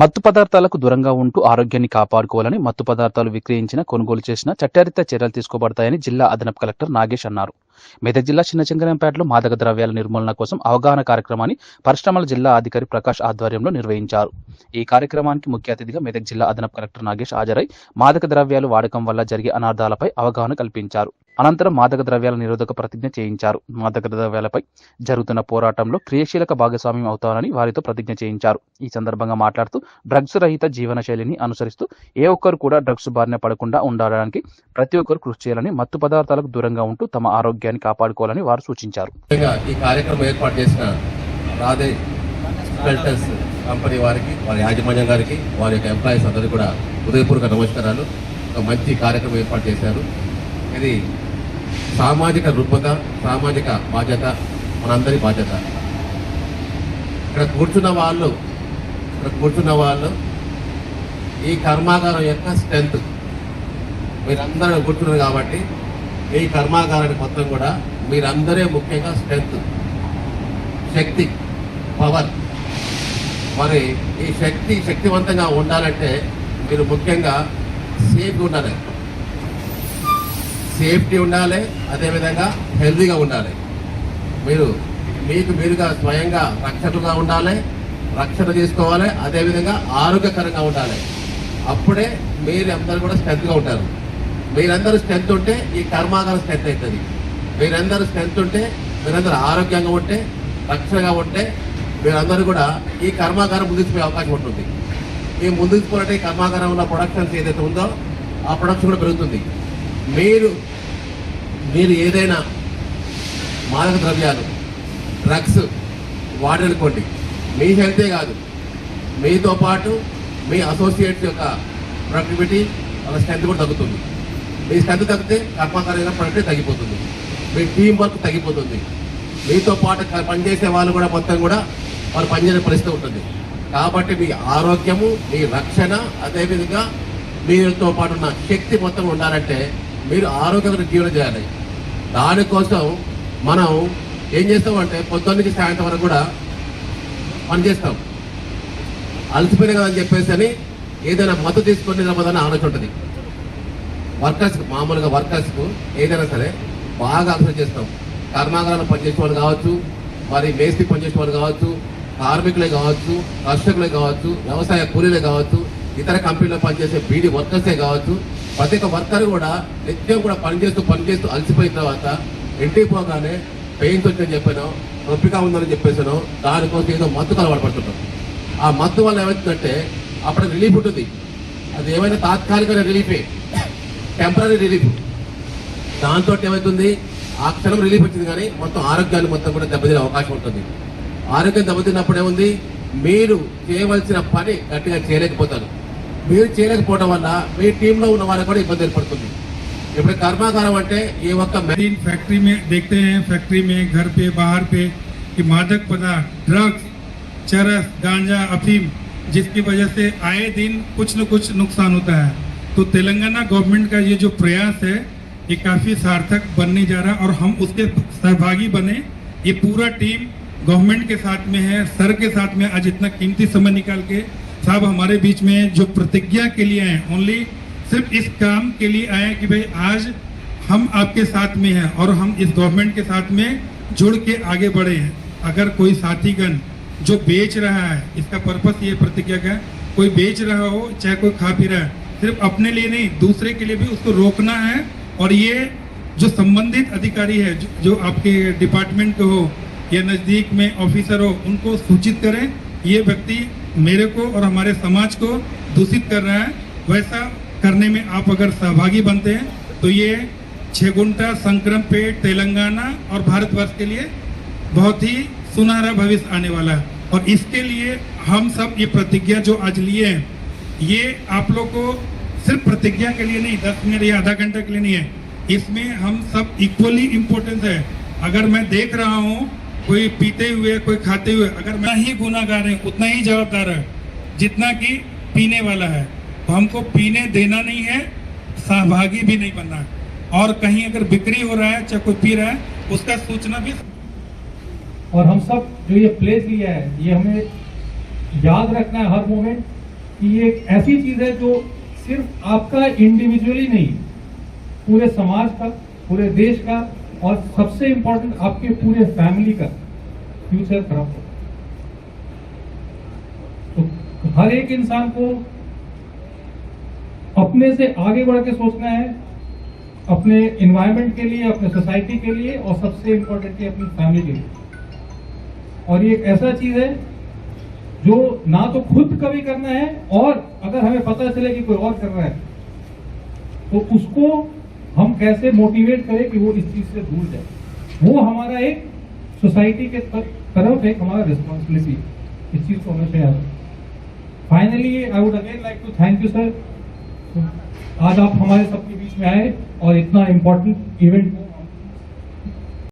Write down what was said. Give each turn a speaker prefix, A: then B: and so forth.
A: మత్తు పదార్థాలకు దూరంగా ఉంటూ ఆరోగ్యాన్ని కాపాడుకోవాలని మత్తు పదార్థాలు విక్రయించిన కొనుగోలు చేసిన చట్టారీత్యా చర్యలు తీసుకోబడతాయని జిల్లా అదనపు కలెక్టర్ నాగేష్ అన్నారు. మెదక్ జిల్లా చిన్నచంగరంపేటలో మాదక ద్రవ్యాల నిర్మూలన కోసం అవగాహన కార్యక్రమాన్ని పరిశ్రమల జిల్లా అధికారి ప్రకాష్ ఆధ్వర్యంలో నిర్వహించారు. ఈ కార్యక్రమానికి ముఖ్య అతిథిగా మెదక్ జిల్లా అదనపు కలెక్టర్ నాగేష్ హాజరై మాదక ద్రవ్యాలు వాడకం వల్ల జరిగే అనార్థాలపై అవగాహన కల్పించారు. అనంతరం మాదక ద్రవ్యాల నిరోధక ప్రతిజ్ఞ చేయించారు. మాదక ద్రవ్యాలపై జరుగుతున్న పోరాటంలో క్రియాశీలక భాగస్వామ్యం అవుతానని వారితో ప్రతిజ్ఞ చేయించారు. ఈ సందర్భంగా మాట్లాడుతూ డ్రగ్స్ రహిత జీవన శైలిని అనుసరిస్తూ ఏ ఒక్కరు కూడా డ్రగ్స్ బారిన పడకుండా ఉండడానికి ప్రతి ఒక్కరు కృషి చేయాలని మత్తు పదార్థాలకు దూరంగా ఉంటూ తమ ఆరోగ్యాన్ని కాపాడుకోవాలని వారు సూచించారు.
B: ముఖ్యంగా ఈ కార్యక్రమం ఏర్పాటు చేసిన రాధే స్పెల్టర్స్ కంపెనీ వారికి వారి యాజమాన్యం గారికి వారి యొక్క ఎంప్లాయీస్ అందరికీ కూడా హృదయపూర్వక నమస్కారాలు. ఒక మంచి కార్యక్రమం ఏర్పాటు చేశారు. ఇది సామాజిక రుగ్మత సామాజిక బాధ్యత మనందరి బాధ్యత. ఇక్కడ కూర్చున్న వాళ్ళు ఇక్కడ కూర్చున్న వాళ్ళు ఈ కర్మాగారం యొక్క స్ట్రెంత్ మీరందరూ కూర్చున్నారు కాబట్టి ఈ కర్మాగారానికి మొత్తం కూడా మీరందరే ముఖ్యంగా స్ట్రెంత్ శక్తి పవర్ మరి ఈ శక్తి శక్తివంతంగా ఉండాలంటే మీరు ముఖ్యంగా సేఫ్గా ఉండాలి. సేఫ్టీ ఉండాలి అదేవిధంగా హెల్తీగా ఉండాలి. మీరు మీకు మీరుగా స్వయంగా రక్షణగా ఉండాలి రక్షణ తీసుకోవాలి అదేవిధంగా ఆరోగ్యకరంగా ఉండాలి. అప్పుడే మీరు అందరూ కూడా స్ట్రెంత్గా ఉంటారు. మీరందరూ స్ట్రెంత్ ఉంటే ఈ కర్మాగారం స్ట్రెంత్ అవుతుంది. మీరందరూ స్ట్రెంత్ ఉంటే మీరందరూ ఆరోగ్యంగా ఉంటే రక్షణగా ఉంటే మీరందరూ కూడా ఈ కర్మాగారం ముందుకుపోయే అవకాశం ఉంటుంది. ఈ ముందుకు ఈ కర్మాగారంలో ప్రొడక్షన్స్ ఏదైతే ఉందో ఆ ప్రొడక్షన్ కూడా పెరుగుతుంది. మీరు మీరు ఏదైనా మాదక ద్రవ్యాలు డ్రగ్స్ వాడనుకోండి మీ హెల్తే కాదు. మీతో పాటు మీ అసోసియేట్స్ యొక్క ప్రొడక్టివిటీ వాళ్ళ స్ట్రెంత్ కూడా తగ్గుతుంది. మీ శ్రద్ధ తగ్గితే కర్మకార్యంగా పడితే తగ్గిపోతుంది. మీ టీం వర్క్ తగ్గిపోతుంది. మీతో పాటు పనిచేసే వాళ్ళు కూడా మొత్తం కూడా వాళ్ళు పనిచేసే పరిస్థితి ఉంటుంది. కాబట్టి మీ ఆరోగ్యము మీ రక్షణ అదేవిధంగా మీతో పాటు ఉన్న శక్తి మొత్తం ఉండాలంటే మీరు ఆరోగ్యకర జీవనం చేయాలి. దానికోసం మనం ఏం చేస్తామంటే పొద్దున్న నుంచి సాయంత్రం వరకు కూడా పనిచేస్తాం అలసిపోయిన కదా అని చెప్పేసి అని ఏదైనా మద్దతు తీసుకొని నిలబడని ఆలోచన ఉంటుంది. వర్కర్స్ మామూలుగా వర్కర్స్కు ఏదైనా సరే బాగా అభివృద్ధి చేస్తాం. కర్మాగారాలు పనిచేసే వాళ్ళు కావచ్చు మరి మేస్త్రి పనిచేసే వాళ్ళు కావచ్చు కార్మికులే కావచ్చు కర్షకులే కావచ్చు వ్యవసాయ కూలీలే కావచ్చు ఇతర కంపెనీలో పనిచేసే బీడీ వర్కర్సే కావచ్చు ప్రతి ఒక్క వర్కర్ కూడా నిత్యం కూడా పనిచేస్తూ పనిచేస్తూ అలసిపోయిన తర్వాత ఇంటికి పోగానే పెయిన్స్ వచ్చిందని చెప్పాను నొప్పిగా ఉందని చెప్పేసాను దానికోసం ఏదో మత్తు అలవాటు పడుతుంటాం. ఆ మత్తు వల్ల ఏమవుతుందంటే అప్పుడు రిలీఫ్ ఉంటుంది. అది ఏమైనా తాత్కాలికమైన రిలీఫే. టెంపరీ రిలీఫ్ దాంతో ఏమవుతుంది ఆ క్షణం రిలీఫ్ వచ్చింది కానీ మొత్తం ఆరోగ్యాన్ని మొత్తం కూడా దెబ్బతినే అవకాశం ఉంటుంది ఆరోగ్యం దెబ్బతిన్నప్పుడు ఏముంది మీరు చేయవలసిన పని గట్టిగా చేయలేకపోతారు మీరు చేయలేకపోవడం వల్ల మీ టీంలో ఉన్న వాళ్ళకి కూడా ఇబ్బంది ఏర్పడుతుంది ఇప్పుడు కర్మాగారం అంటే ఈ ఒక్క మె-
C: दिन फैक्ट्री में देखते हैं फैक्ट्री में घर पे बाहर पे कि मादक पदार्थ ड्रग्स चरस गांजा अफीम जिसकी वजह से आए दिन कुछ न कुछ नुकसान होता है तो तेलंगाना गवर्नमेंट का ये जो प्रयास है, ये काफ़ी सार्थक बनने जा रहा और हम उसके सहभागी बने। ये पूरा टीम गवर्नमेंट के साथ में है, सर के साथ में आज इतना कीमती समय निकाल के साहब हमारे बीच में जो प्रतिज्ञा के लिए आए ओनली सिर्फ़ इस काम के लिए आए कि भाई आज हम आपके साथ में हैं और हम इस गवर्नमेंट के साथ में जुड़ के आगे बढ़े हैं। अगर कोई साथीगण जो बेच रहा है, इसका पर्पस ये प्रतिज्ञा का, कोई बेच रहा हो, चाहे कोई खा पी रहा है सिर्फ़ अपने लिए नहीं दूसरे के लिए भी उसको रोकना है। और ये जो संबंधित अधिकारी है जो, जो आपके डिपार्टमेंट के हो या नज़दीक में ऑफिसर हो उनको सूचित करें। ये व्यक्ति मेरे को और हमारे समाज को दूषित कर रहा है। वैसा करने में आप अगर सहभागी बनते हैं तो ये छेगुंटा संक्रम पेट तेलंगाना और भारतवर्ष के लिए बहुत ही सुनहरा भविष्य आने वाला है। और इसके लिए हम सब ये प्रतिज्ञा जो आज लिए हैं ये आप लोग को सिर्फ़ प्रतिज्ञा के लिए नहीं, दस मिनट या आधा घंटा के लिए नहीं है। इसमें हम सब इक्वली इम्पोर्टेंस है। अगर मैं देख रहा हूँ, कोई पीते हुए, कोई खाते हुए, अगर मैं ही गुनागार है, उतना ही जवाबदार है, जितना कि पीने वाला है। तो हमको पीने देना नहीं है, सहभागी भी नहीं बनना है। और कहीं अगर बिक्री हो रहा है, चाहे कोई पी रहा है, उसका सूचना भी
D: और हम सब जो ये प्लेस लिया है, ये हमें याद रखना है हर मोमेंट कि ये एक ऐसी चीज़ है जो सिर्फ़ आपका इंडिविजुअली नहीं, पूरे समाज का, पूरे देश का और सबसे इंपॉर्टेंट आपके पूरे फैमिली का फ्यूचर खराब हो तो हर एक इंसान को अपने से आगे बढ़ के सोचना है, अपने इन्वायरमेंट के लिए, अपने सोसाइटी के लिए और सबसे इंपॉर्टेंटली अपनी फैमिली के लिए. और ये एक ऐसा चीज़ है जो ना तो खुद कभी करना है और अगर हमें पता चले कि कोई और कर रहा है तो उसको हम कैसे मोटिवेट करें कि वो इस चीज़ से दूर जाए? वो हमारा एक सोसाइटी के तरफ़ एक हमारा रिस्पॉन्सिबिलिटी इस चीज़ को हमेशा याद finally I would again like to thank you sir आज आप हमारे सबके बीच में आए और इतना इम्पोर्टेंट इवेंट